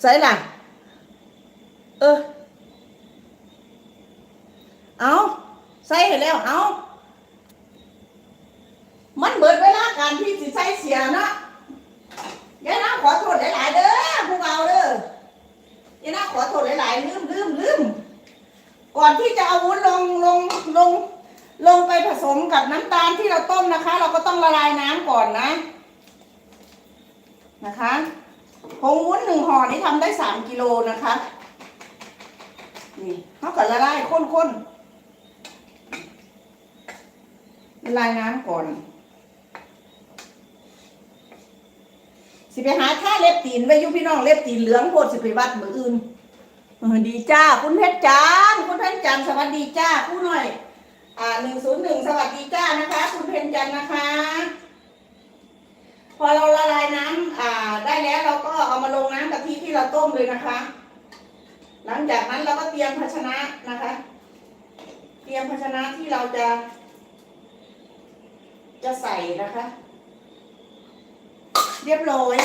ใส่ล่ะ เออ เอาใส่ให้แล้ว เอามันเบิดเวลาการที่สิใส่เสียเนาะยายนะขอโทษหลายๆเด้อพวกเราเด้อยายนะขอโทษหลายๆลืมลืมลืมก่อนที่จะเอาวุ้นลงลงลงลงไปผสมกับน้ำตาลที่เราต้มนะคะ เราก็ต้องละลายน้ำก่อนนะนะคะ ผงวุ้นหนึ่งห่อนี่ทำได้สามกิโลนะคะ นี่เขาก็ละลายข้นๆละลายน้ำก่อน สิไปหาท่าเล็บตีนไว้ยุพี่น้องเล็บตีนเหลืองโพดสิไปวัดมืออื่นดีจ้า คุณเพชรจันทร์คุณเพชรจันทร์สวัสดีจ้าผู้หน่อย อ่าหนึ่งศูนย์หนึ่งสวัสดีจ้านะคะ คุณเพชรจันทร์นะคะ พอเรา เราต้มเลยนะคะ หลังจากนั้นเราก็เตรียมภาชนะนะคะ เตรียมภาชนะที่เราจะ จะใส่นะคะ เรียบร้อย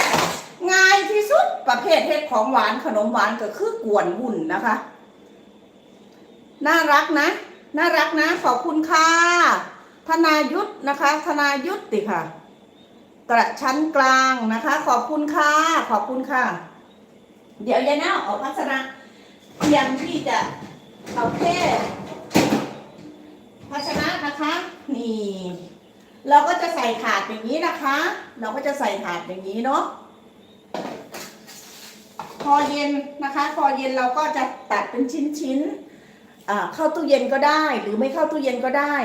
ง่ายที่สุดประเภทเฮ็ดของหวานขนมหวานก็คือกวนวุ่นนะคะ น่ารักนะ น่ารักนะ ขอบคุณค่ะธนายุทธนะคะ ธนายุทธติค่ะ กระชั้นกลางนะคะ ขอบคุณค่ะ ขอบคุณค่ะ เดี๋ยวยายนาออกพัสนะเตรียมที่จะเอาแค่ภาชนะนะคะ นี่ เราก็จะใส่ถาดอย่างนี้นะคะ เราก็จะใส่ถาดอย่างนี้เนาะพอเย็นนะคะ พอเย็นเราก็จะตัดเป็นชิ้นๆอ่าเข้าตู้เย็นก็ได้ หรือไม่เข้าตู้เย็นก็ได้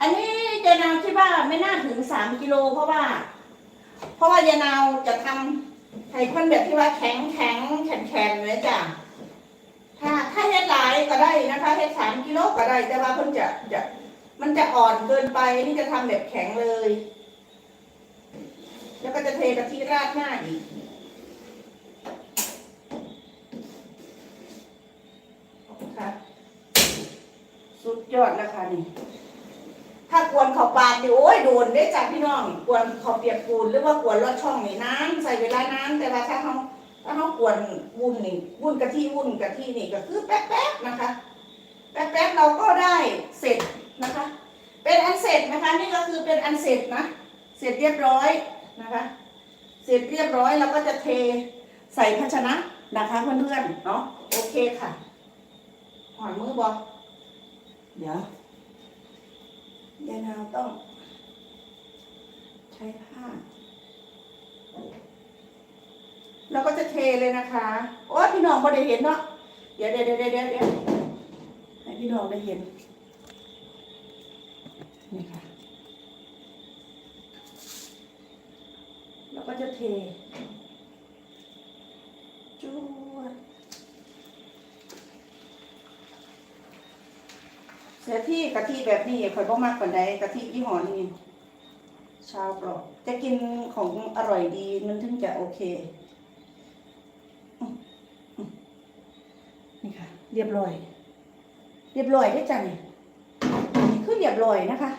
อันนี้ยายนาวคิดว่าไม่น่าถึงสามกิโลเพราะว่า เพราะว่ายายนาวจะทำ ไข่ข้นแบบที่ว่าแข็งแข็งแข็งแข็งเลยจ้ะถ้าถ้าเฮ็ดหลายก็ได้นะคะเฮ็ดสามกิโลก็ได้ แต่ว่าเพิ่นจะจะมันจะอ่อนเกินไปนี่จะทำแบบแข็งเลย แล้วก็จะเทกะทิราดหน้าอีกค่ะสุดยอดแล้วค่ะนี่ ถ้ากวนข้าปาดิโอ้ยโดนได้จากพี่น้องกวนข้าเปียกปูนหรือว่ากวนลอดช่องนี่น้ำใส่เวลาน้ำแต่ว่าถ้าเขาถ้าเขากวนวุ้นนี่วุ้นกะทิวุ้นกะทินี่ก็คือแป๊บๆนะคะแป๊บๆเราก็ได้เสร็จนะคะ เป็นอันเสร็จนะคะนี่ก็คือเป็นอันเสร็จนะเสร็จเรียบร้อยนะคะ เสร็จเรียบร้อยเราก็จะเทใส่ภาชนะนะคะเพื่อนๆเนาะโอเคค่ะหอนมือบอเดี๋ยว ยายนาวต้อง ใช้ผ้า แล้วก็จะเทเลยนะคะ โอ้พี่น้องพอได้เห็นเนาะ เดี๋ยวเดี๋ยวเดี๋ยวเดี๋ยวเดี๋ยวให้พี่น้องได้เห็น นี่ค่ะ แล้วก็จะเทจวด เสียที่กะทิแบบนี้ข่อยบ่มากกว่าใดกะทิยี่ห้อนี้ชาวกรอบจะกินของอร่อยดีมันถึงจะโอเค นี่ค่ะ เรียบร้อย เรียบร้อยได้จังนี่คือเรียบร้อยนะคะ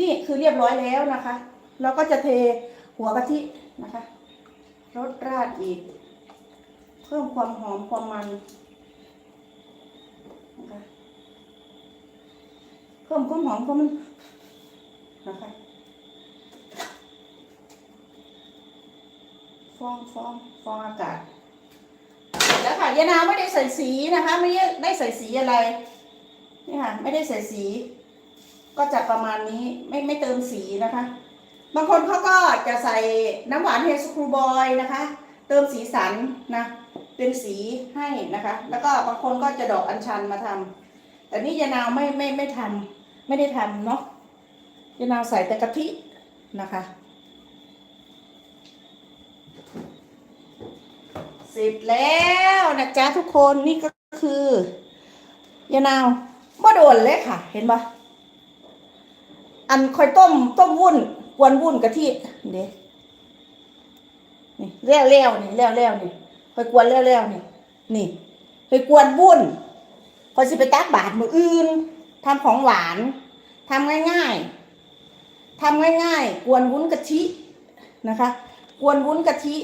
นี่คือเรียบร้อยแล้วนะคะ เราก็จะเทหัวกะทินะคะรสราดอีก เพิ่มความหอมความมันนะคะ เพิ่มความหอมความมันนะคะฟองฟองฟองอากาศเสร็จแล้วค่ะยานาไม่ได้ใส่สีนะคะ ไม่ได้ได้ใส่สีอะไรนี่ค่ะ ไม่ได้ใส่สี ก็จะประมาณนี้ไม่ไม่เติมสีนะคะ บางคนเขาก็จะใส่น้ำหวานเฮสครูบอยนะคะ เติมสีสันนะเป็นสีให้นะคะ แล้วก็บางคนก็จะดอกอัญชันมาทำ แต่นี่ยานาวไม่ไม่ไม่ทำไม่ได้ทำเนาะยานาวใส่แต่กะทินะคะเสร็จแล้วนะจ๊ะทุกคนนี่ก็คือยานาวบ่โดนเลยค่ะ เห็นปะอันคอยต้มต้มวุ้นกวนวุ้นกะทิเด้นี่เลี้ยวเลี้ยวนี่เลี้ยวเลี้ยวนี่คอยกวนเลี้ยวเลี้ยวนี่นี่คอยกวนวุ้น คอยสิไปตักบาทมืออื่นทำของหวาน ทำง่ายๆทำง่ายๆ กวนวุ้นกะทินะคะ กวนวุ้นกะทิ